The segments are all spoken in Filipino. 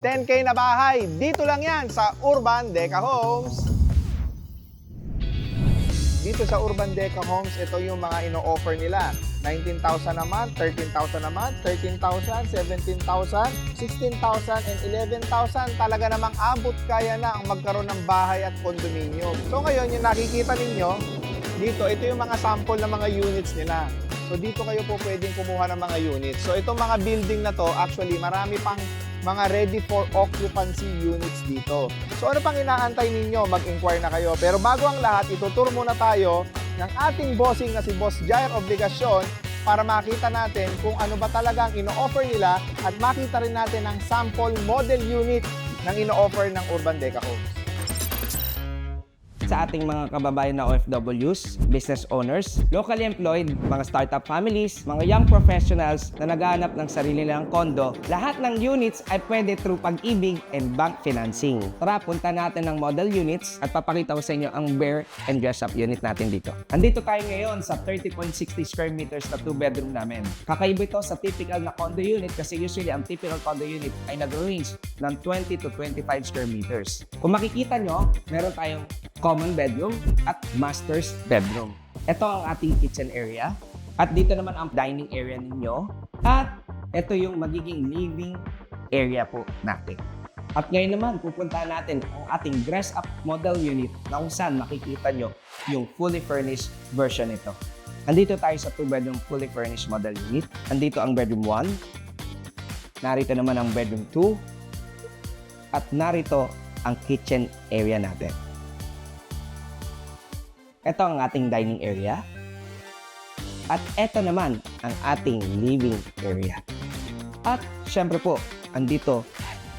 10K na bahay, dito lang yan sa Urban Deca Homes. Dito sa Urban Deca Homes, ito yung mga ino-offer nila. 19,000 a month, 13,000 a month, 13,000, 17,000, 16,000, and 11,000. Talaga namang abot kaya na ang magkaroon ng bahay at condominium. So ngayon, yung nakikita ninyo, dito, ito yung mga sample ng mga units nila. So dito kayo po pwedeng kumuha ng mga units. So itong mga building na to, actually marami pang mga ready for occupancy units dito. So ano pang inaantay ninyo? Mag-inquire na kayo. Pero bago ang lahat, ituturo muna tayo ng ating bossing na si Boss Jair Obligasyon para makita natin kung ano ba talaga ang ino-offer nila at makita rin natin ang sample model unit ng ino-offer ng Urban Deca Homes. Sa ating mga kababayan na OFWs, business owners, locally employed, mga startup families, mga young professionals na naghahanap ng sarili nilang kondo, lahat ng units ay pwede through pag-ibig and bank financing. Tara, punta natin ng model units at papakita ko sa inyo ang bare and dress up unit natin dito. Andito tayo ngayon sa 30.60 square meters na 2 bedroom namin. Kakaiba ito sa typical na condo unit kasi usually ang typical condo unit ay nag-range ng 20 to 25 square meters. Kung makikita nyo, meron tayong common bedroom at master's bedroom. Ito ang ating kitchen area. At dito naman ang dining area ninyo. At ito yung magiging living area po natin. At ngayon naman, pupuntahan natin ang ating dress-up model unit na kung saan makikita nyo yung fully furnished version nito. Andito tayo sa 2-bedroom fully furnished model unit. Andito ang bedroom 1. Narito naman ang bedroom 2. At narito ang kitchen area natin. Ito ang ating dining area. At ito naman ang ating living area. At syempre po, andito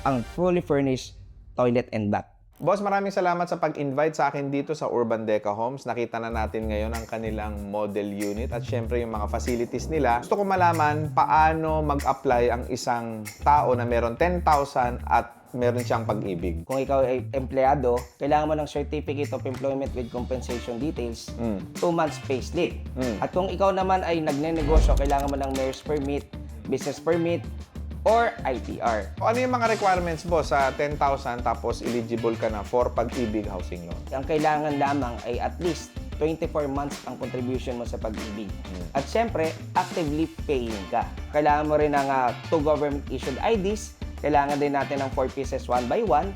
ang fully furnished toilet and bath. Boss, maraming salamat sa pag-invite sa akin dito sa Urban Deca Homes. Nakita na natin ngayon ang kanilang model unit at syempre yung mga facilities nila. Gusto ko malaman paano mag-apply ang isang tao na meron 10,000 at meron siyang pag-ibig. Kung ikaw ay empleyado, kailangan mo ng Certificate of Employment with Compensation Details, Mm. 2 months payslip. Mm. At kung ikaw naman ay nagne-negosyo, kailangan mo ng mayor's permit, business permit, or ITR. Ano yung mga requirements, boss, sa 10,000 tapos eligible ka na for pag-ibig housing loan? Ang kailangan lamang ay at least 24 months ang contribution mo sa pag-ibig. At syempre, actively paying ka. Kailangan mo rin ng uh, two government-issued IDs. Kailangan din natin ng 4 pieces one by one.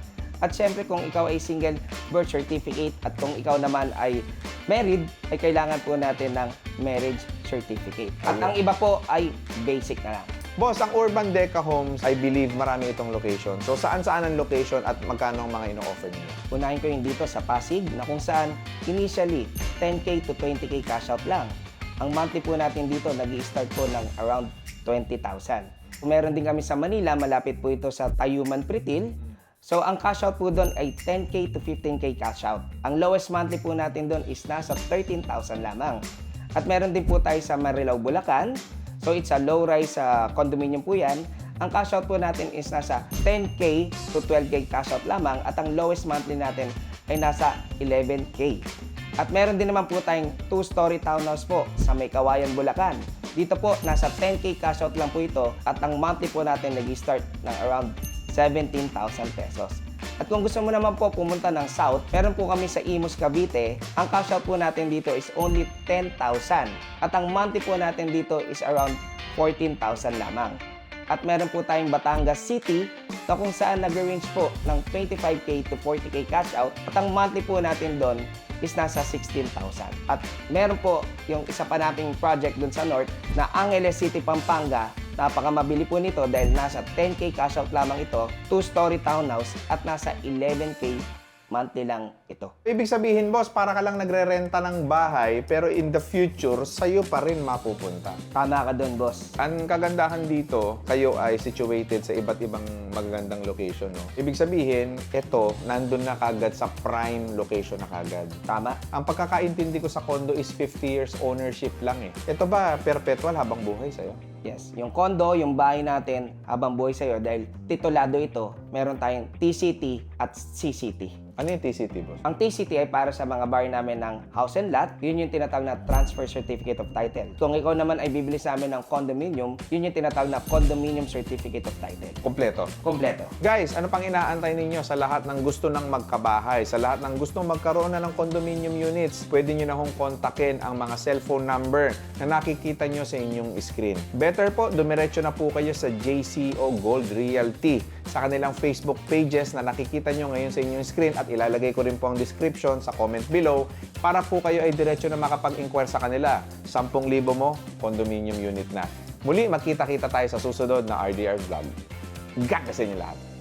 At syempre, kung ikaw ay single birth certificate at kung ikaw naman ay married, ay kailangan po natin ng marriage certificate. At ang iba po ay basic na lang. Boss, ang Urban Deca Homes, I believe marami itong location. So, saan-saan ang location at magkano ang mga ino-offer niyo? Unahin ko yung dito sa Pasig na kung saan initially 10k to 20k cash out lang. Ang monthly po natin dito nag start po ng around 20,000. Meron din kami sa Manila, malapit po ito sa Tayuman Pritil. So ang cash out po doon ay 10k to 15k cash out. Ang lowest monthly po natin doon is nasa 13,000 lamang. At meron din po tayo sa Marilao, Bulacan. So it's a low-rise uh, condominium po yan. Ang cash out po natin is nasa 10k to 12k cash out lamang at ang lowest monthly natin ay nasa 11k. At meron din naman po tayong 2-story townhouse po sa May Bulacan. Dito po, nasa 10k cash out lang po ito at ang monthly po natin nag-start ng around 17,000 pesos. At kung gusto mo naman po pumunta ng South, meron po kami sa Imus, Cavite. Ang cash out po natin dito is only 10,000. At ang monthly po natin dito is around 14,000 lamang. At meron po tayong Batangas City na kung saan nag-range po ng 25k to 40k cash out. At ang monthly po natin doon is nasa 16,000. At meron po yung isa pa nating project doon sa North na Angeles City, Pampanga. Napakamabili po nito dahil nasa 10k cash out lamang ito, 2-story townhouse at nasa 11k monthly lang ito. Ibig sabihin, boss, para ka lang nagre-renta ng bahay, pero in the future, sa'yo pa rin mapupunta. Tama ka doon, boss. Ang kagandahan dito, kayo ay situated sa iba't ibang magagandang location. No? Ibig sabihin, ito, nandun na kagad sa prime location na kagad. Tama? Ang pagkakaintindi ko sa condo is 50 years ownership lang eh. Ito ba perpetual habang buhay sa'yo? Yes. Yung condo, yung bahay natin, habang buhay sa'yo, dahil titulado ito, meron tayong TCT at CCT. Ano yung TCT, boss? Ang TCT ay para sa mga bar namin ng house and lot. Yun yung tinatawag na Transfer Certificate of Title. Kung ikaw naman ay bibili sa amin ng condominium, yun yung tinatawag na Condominium Certificate of Title. Kompleto. Kompleto. Guys, ano pang inaantay ninyo sa lahat ng gusto ng magkabahay, sa lahat ng gustong magkaroon na ng condominium units, pwede nyo na hong kontakin ang mga cellphone number na nakikita nyo sa inyong screen. Better po, dumiretso na po kayo sa JCO Gold Realty sa kanilang Facebook pages na nakikita nyo ngayon sa inyong screen at ilalagay ko rin po ang description sa comment below para po kayo ay diretso na makapag-inquire sa kanila. 10,000 mo, condominium unit na. Muli, magkita-kita tayo sa susunod na RDR Vlog. God bless inyo lahat.